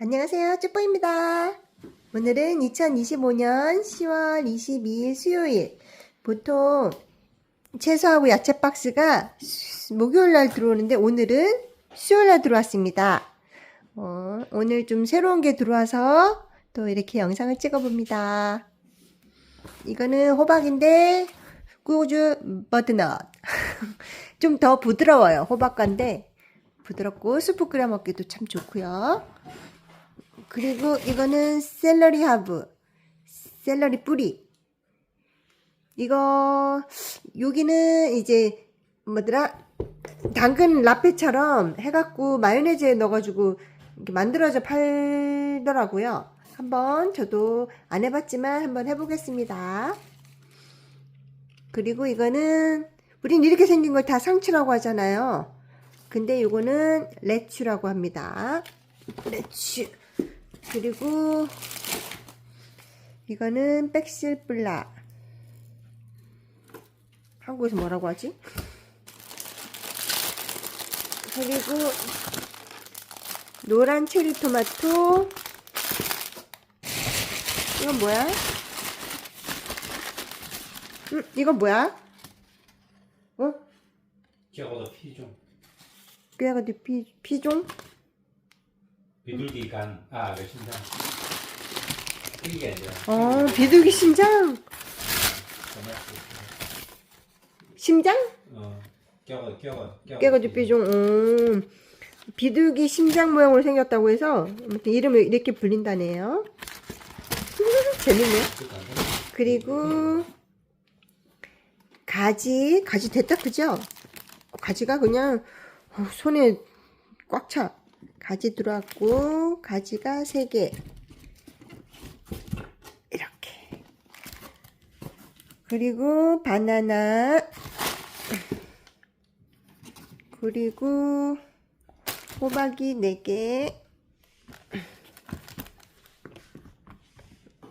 안녕하세요. 쭈뽀입니다. 오늘은 2025년 10월 22일 수요일. 보통 채소하고 야채 박스가 수- 목요일 날 들어오는데 오늘은 수요일 날 들어왔습니다. 어, 오늘 좀 새로운 게 들어와서 또 이렇게 영상을 찍어봅니다. 이거는 호박인데 꾸주 버드넛. 좀 더 부드러워요. 호박과인데 부드럽고 수프 끓여 먹기도 참 좋고요. 그리고 이거는 샐러리 하브, 샐러리 뿌리. 이거 여기는 이제 뭐더라 당근 라페처럼 해갖고 마요네즈에 넣어가지고 만들어져 팔더라고요. 한번 저도 안 해봤지만 한번 해보겠습니다. 그리고 이거는 우린 이렇게 생긴 걸 다 상추라고 하잖아요. 근데 이거는 레추라고 합니다. 레추. 그리고 이거는 백실블라. 한국에서 뭐라고 하지? 그리고 노란 체리 토마토. 이건 뭐야? 음, 이건 뭐야? 어? 저거도 피종 뼈가도 피, 피종? 비둘기 간, 아, 그 심장. 아니라. 어, 비둘기 심장? 심장? 어, 껴가, 껴가. 깨가지고 삐종. 음, 비둘기 심장 모양으로 생겼다고 해서 아무튼 이름을 이렇게 불린다네요. 재밌네. 그리고 가지, 가지 됐다 그죠? 가지가 그냥 어, 손에 꽉 차. 가지 들어왔고 가지가 3개. 이렇게. 그리고 바나나. 그리고 호박이 4개.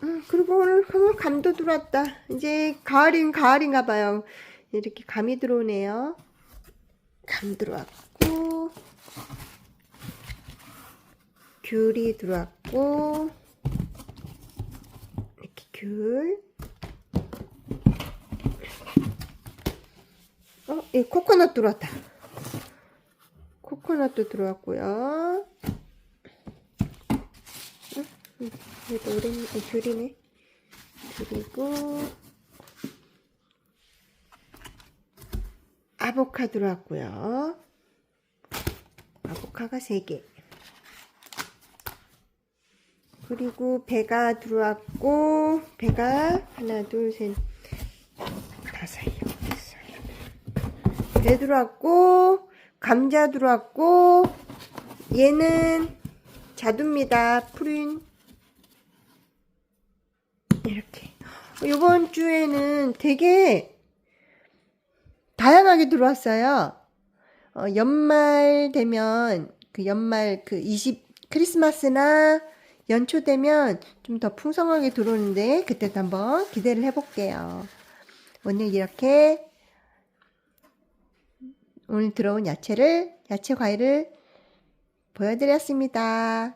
음, 그리고 오늘 감도 들어왔다. 이제 가을인 가을인가 봐요. 이렇게 감이 들어오네요. 감 들어왔고 귤이 들어왔고 이렇게 귤. 어, 이 코코넛 들어왔다. 코코넛도 들어왔고요. 이거 오렌 아, 귤이네. 그리고 아보카 들어왔고요. 아보카가 3개. 그리고 배가 들어왔고 배가 하나 둘 셋 다섯 여섯. 배 들어왔고 감자 들어왔고 얘는 자두입니다. 프린 이렇게 이번 주에는 되게 다양하게 들어왔어요. 어, 연말 되면 그 연말 그 20 크리스마스나 연초 되면 좀 더 풍성하게 들어오는데 그때도 한번 기대를 해볼게요. 오늘 이렇게 오늘 들어온 야채를 야채 과일을 보여드렸습니다.